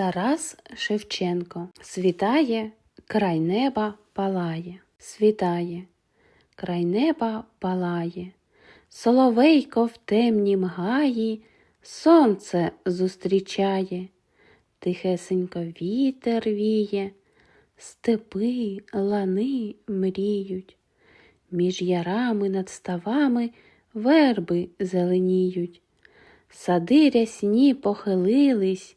Тарас Шевченко. Світає, край неба палає, світає, край неба палає, Соловейко в темнім гаї сонце зустрічає, тихесенько вітер віє, степи, лани мріють, між ярами над ставами верби зеленіють. Сади рясні похилились,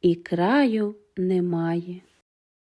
і краю немає.